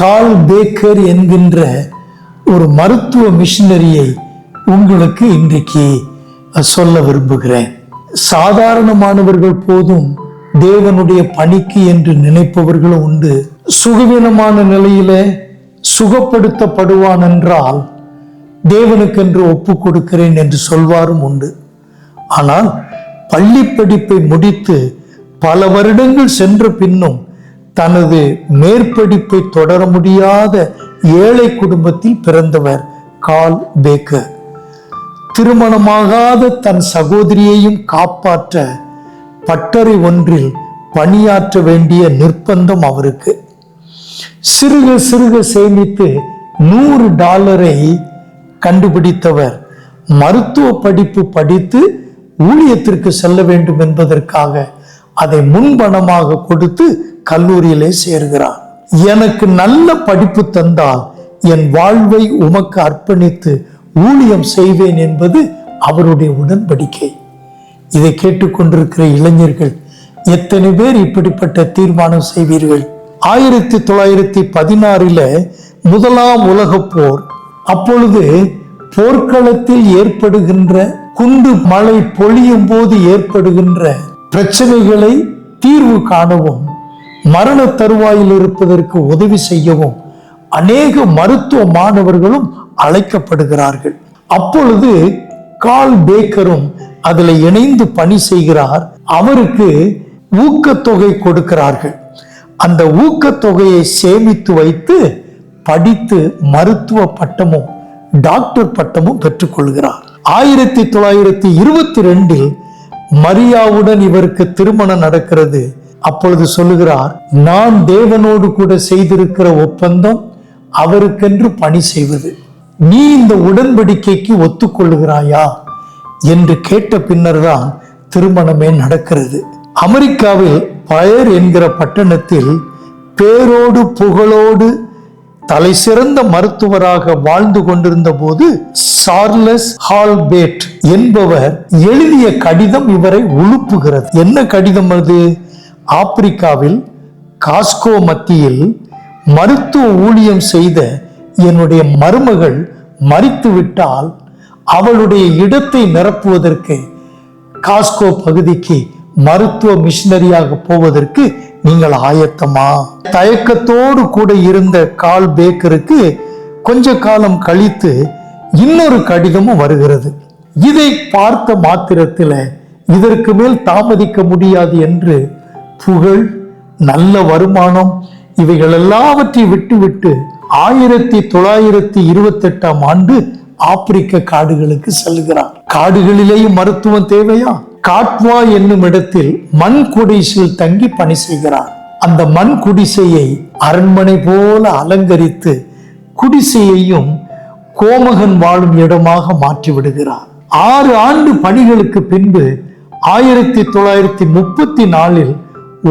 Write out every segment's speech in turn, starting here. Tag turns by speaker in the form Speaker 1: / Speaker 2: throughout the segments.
Speaker 1: கால் Baker என்கின்ற ஒரு மருத்துவ மிஷினரியை உங்களுக்கு இன்றைக்கு சொல்ல விரும்புகிறேன். சாதாரணமானவர்கள் போதும் தேவனுடைய பணிக்கு என்று நினைப்பவர்களும் உண்டு. சுகவீனமான நிலையில சுகப்படுத்தப்படுவான் என்றால் தேவனுக்கென்று ஒப்பு கொடுக்கிறேன் என்று சொல்வாரும் உண்டு. ஆனால் பள்ளி படிப்பை முடித்து பல வருடங்கள் சென்ற பின்னும் தனது மேற்படிப்பை தொடர முடியாத ஏழை குடும்பத்தில் பிறந்தவர் கால் பேக்கர். திருமணமாகாத தன் சகோதரியையும் காப்பாற்ற பட்டறை ஒன்றில் பணியாற்ற வேண்டிய நிர்பந்தம் அவருக்கு. சிறுக சிறுக சேமித்து நூறு டாலரை கண்டுபிடித்தவர். மருத்துவ படிப்பு படித்து ஊழியத்திற்கு செல்ல வேண்டும் என்பதற்காக அதை முன்பணமாக கொடுத்து கல்லூரியிலே சேர்கிறான். எனக்கு நல்ல படிப்பு தந்தால் என் வாழ்வை உமக்கு அர்ப்பணித்து ஊழியம் செய்வேன் என்பது அவருடைய உடன்படிக்கை. இதை கேட்டுக்கொண்டிருக்கிற இளைஞர்கள் எத்தனை பேர் இப்படிப்பட்ட தீர்மானம் செய்வீர்கள்? ஆயிரத்தி தொள்ளாயிரத்தி பதினாறில் முதலாம் உலகப் போர். அப்பொழுது போர்க்களத்தில் ஏற்படுகின்ற குண்டு மழை பொழியும் போது ஏற்படுகின்ற பிரச்சனைகளை தீர்வு காணவும் மரண தருவாயில் இருப்பதற்கு உதவி செய்யவும் அநேக மருத்துவ மாணவர்களும் அழைக்கப்படுகிறார்கள். அப்பொழுது கால் பேக்கரும் அதில் இணைந்து பணி செய்கிறார். அவருக்கு ஊக்கத்தொகை கொடுக்கிறார்கள். அந்த ஊக்கத்தொகையை சேமித்து வைத்து படித்து மருத்துவ பட்டமும் டாக்டர் பட்டமும் பெற்றுக்கொள்கிறார். ஆயிரத்தி தொள்ளாயிரத்தி இருபத்தி ரெண்டில் மரியாவுடன் இவருக்கு திருமணம் நடக்கிறது. அப்பொழுது சொல்லுகிறார் நான் தேவனோடு கூட செய்திருக்கிற ஒப்பந்தம் அவருக்கென்று பணி செய்வது. நீ இந்த உடன்படிக்கைக்கு ஒத்துக்கொள்ளுகிறாயா? என்று கேட்ட பின்னர்தான் திருமணமே நடக்கிறது. அமெரிக்காவில் பயர் என்கிற பட்டணத்தில் பேரோடு புகழோடு தலை சிறந்த மருத்துவராக வாழ்ந்து கொண்டிருந்த போது சார்லஸ் ஹால்பேட் என்பவர் எழுதிய கடிதம் இவரை உழுப்புகிறது. என்ன கடிதம் அது? ஆப்பிரிக்காவில் காஸ்கோ மத்தியில் மருத்துவ ஊழியம் செய்த என்னுடைய மருமகள் மறித்து விட்டால் அவளுடைய இடத்தை நிரப்புவதற்கு காஸ்கோ பகுதிக்கு மருத்துவ மிஷினரியாக போவதற்கு நீங்கள் ஆயத்தமா? தயக்கத்தோடு கூட இருந்த கால் பேக்கருக்கு கொஞ்ச காலம் கழித்து இன்னொரு கடிதமும் வருகிறது. இதை பார்த்த மாத்திரத்தில் இதற்கு மேல் தாமதிக்க முடியாது என்று புகழ் நல்ல வருமானம் இவைகள் எல்லாவற்றையும் விட்டுவிட்டு ஆயிரத்தி தொள்ளாயிரத்தி இருபத்தெட்டாம் ஆண்டு ஆப்பிரிக்க காடுகளுக்கு செல்கிறார் காடுகளிலேயும் மருத்துவம் தேவையா? காட்வா என்னும் இடத்தில் மண் குடிசில் தங்கி பணி செய்கிறார் அந்த மண் குடிசையை அரண்மனை போல அலங்கரித்து குடிசையையும் கோமகன் வாழும் இடமாக மாற்றி விடுகிறார். ஆறு ஆண்டு பணிகளுக்கு பின்பு ஆயிரத்தி தொள்ளாயிரத்தி முப்பத்தி நாலில்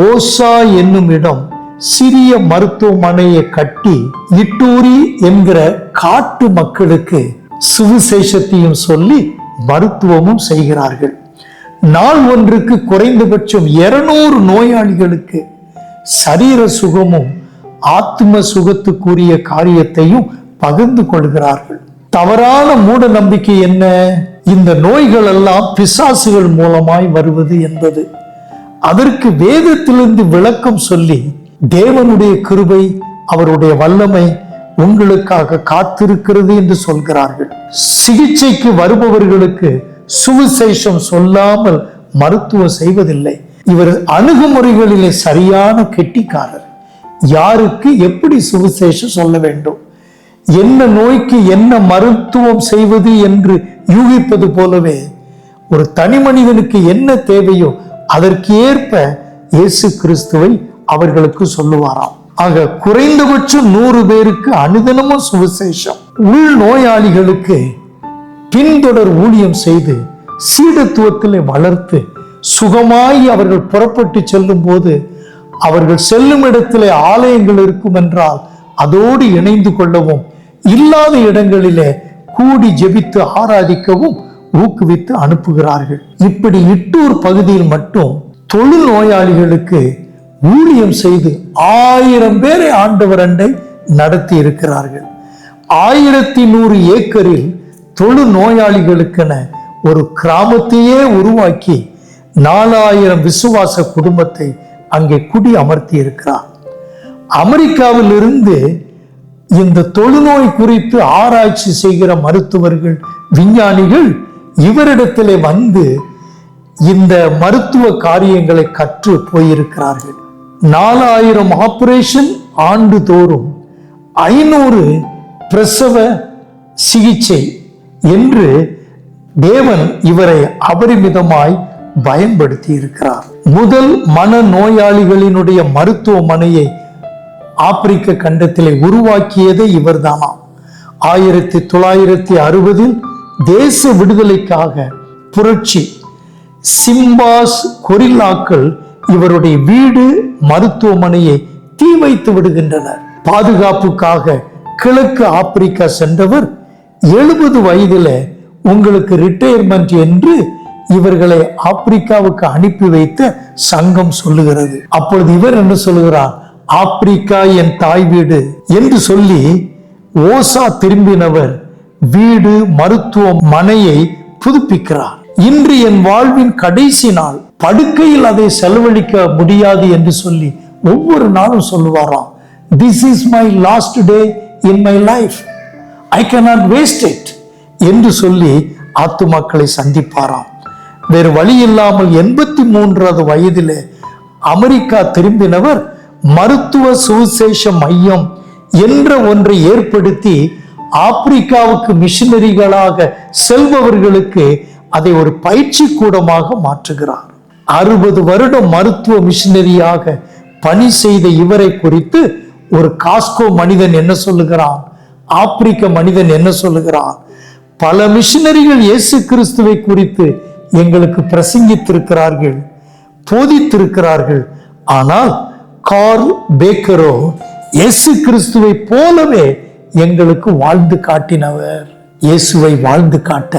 Speaker 1: ஓசா என்னும் இடம் சிறிய மருத்துவமனையை கட்டி இட்டூரி என்கிற காட்டு மக்களுக்கு சுவிசேஷத்தையும் சொல்லி மருத்துவமும் செய்கிறார்கள். நாள் ஒன்றுக்கு குறைந்தபட்சம் இருநூறு நோயாளிகளுக்கு சரீர சுகமும் ஆத்ம சுகத்துக்குரிய காரியத்தையும் பகிர்ந்து கொள்கிறார்கள். தவறான மூட நம்பிக்கை என்ன? இந்த நோய்கள் எல்லாம் பிசாசுகள் மூலமாய் வருவது என்பது. அதற்கு வேதத்திலிருந்து விளக்கம் சொல்லி தேவனுடைய கிருபை அவருடைய வல்லமை உங்களுக்காக காத்திருக்கிறது என்று சொல்கிறார்கள். சிகிச்சைக்கு வருபவர்களுக்கு சுவிசேஷம் சொல்லாமல் மருத்துவம் செய்வதில்லை. இவர் அணுகுமுறைகளிலே சரியான கெட்டிக்காரர். யாருக்கு எப்படி சுவிசேஷம் சொல்ல வேண்டும்? என்ன நோய்க்கு என்ன மருத்துவம் செய்வது என்று யூகிப்பது போலவே ஒரு தனி மனிதனுக்கு என்ன தேவையோ அதற்கு ஏற்ப இயேசு கிறிஸ்துவை அவர்களுக்கு சொல்லுவாராம். ஆக குறைந்தபட்சம் நூறு பேருக்கு அனுதினமும் சுவிசேஷம். உள் நோயாளிகளுக்கு பின்தொடர் ஊழியம் செய்து சீடத்துவத்திலே வளர்த்து சுகமாய் அவர்கள் புறப்பட்டு செல்லும் போது அவர்கள் செல்லும் இடத்திலே ஆலயங்கள் இருக்கும் என்றால் அதோடு இணைந்து கொள்ளவும் இல்லாத இடங்களிலே கூடி ஜெபித்து ஆராதிக்கவும் ஊக்குவித்து அனுப்புகிறார்கள். இப்படி இட்டூர் பகுதியில் மட்டும் தொழில் நோயாளிகளுக்கு ஊழியம் செய்து ஆயிரம் பேரை ஆண்டவர் அண்டை நடத்தி இருக்கிறார்கள். ஆயிரத்தி நூறு ஏக்கரில் தொழு நோயாளிகளுக்கென ஒரு கிராமத்தையே உருவாக்கி நாலாயிரம் விசுவாச குடும்பத்தை அங்கே குடி அமர்த்தி இருக்கிறார் அமெரிக்காவிலிருந்து இந்த தொழுநோய் குறித்து ஆராய்ச்சி செய்கிற மருத்துவர்கள் விஞ்ஞானிகள் இவரிடத்திலே வந்து இந்த மருத்துவ காரியங்களை கற்று போயிருக்கிறார்கள். நாலாயிரம் ஆபரேஷன் ஆண்டுதோறும் ஐநூறு பிரசவ சிகிச்சை என்று தேவன் இவரை அபரிமிதமாய் பயன்படுத்தி இருக்கிறார் முதல் மன நோயாளிகளினுடைய மருத்துவமனையை ஆப்பிரிக்க கண்டத்திலே உருவாக்கியதே இவர்தானாம். ஆயிரத்தி தொள்ளாயிரத்தி அறுபதில் தேச விடுதலைக்காக புரட்சி சிம்பாஸ் கொரில்லாக்கள் இவருடைய வீடு மருத்துவமனையை தீ வைத்து விடுகின்றனர். பாதுகாப்புக்காக கிழக்கு ஆப்பிரிக்கா சென்றவர் எழுபது வயதில் உங்களுக்கு ரிட்டையர்மெண்ட் என்று இவர்களை ஆப்பிரிக்காவுக்கு அனுப்பி வைத்த சங்கம் சொல்லுகிறது. அப்பொழுது இவர் என்ன சொல்லுகிறார்? ஆப்பிரிக்கா என் தாய் வீடு என்று சொல்லி ஓசா திரும்பினவர் வீடு மருத்துவமனையை புதுப்பிக்கிறார். இன்று என் வாழ்வின் கடைசி நாள். படுக்கையில் அதை செலவழிக்க முடியாது என்று சொல்லி ஒவ்வொரு நாளும் சொல்லுவாராம். This is my last day in my life I cannot waste it என்று சொல்லி ஆத்துமாக்களை சந்திப்பாராம். வேறு வழி இல்லாமல் எண்பத்தி மூன்றாவது வயதிலே அமெரிக்கா திரும்பினவர் மருத்துவ சுவிசேஷ மையம் என்ற ஒன்றை ஏற்படுத்தி ஆப்பிரிக்காவுக்கு மிஷினரிகளாக செல்பவர்களுக்கு அதை ஒரு பயிற்சி கூடமாக மாற்றுகிறார். அறுபது வருடம் மருத்துவ மிஷினரியாக பணி செய்த இவரை குறித்து ஒரு காஸ்கோ மனிதன் என்ன சொல்லுகிறான்? ஆப்பிரிக்க மனிதன் என்ன சொல்லுகிறான்? பல மிஷினரிகள் இயேசு கிறிஸ்துவை குறித்து எங்களுக்கு பிரசங்கித்திருக்கிறார்கள் போதித்திருக்கிறார்கள். ஆனால் கார்ல் பேக்கரோ இயேசு கிறிஸ்துவை போலவே எங்களுக்கு வாழ்ந்து காட்டினவர். இயேசுவை வாழ்ந்து காட்ட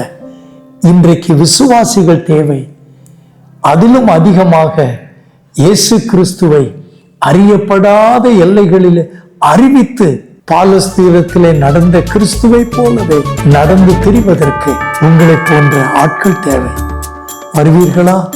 Speaker 1: இன்றைக்கு விசுவாசிகள் தேவை. அதிலும் அதிகமாக இயேசு கிறிஸ்துவை அறியப்படாத எல்லைகளில் அறிவித்து பாலஸ்தீனத்திலே நடந்த கிறிஸ்துவை போலவே நடந்து திரிவதற்கு உங்களை போன்ற ஆட்கள் தேவை. வருவீர்களா?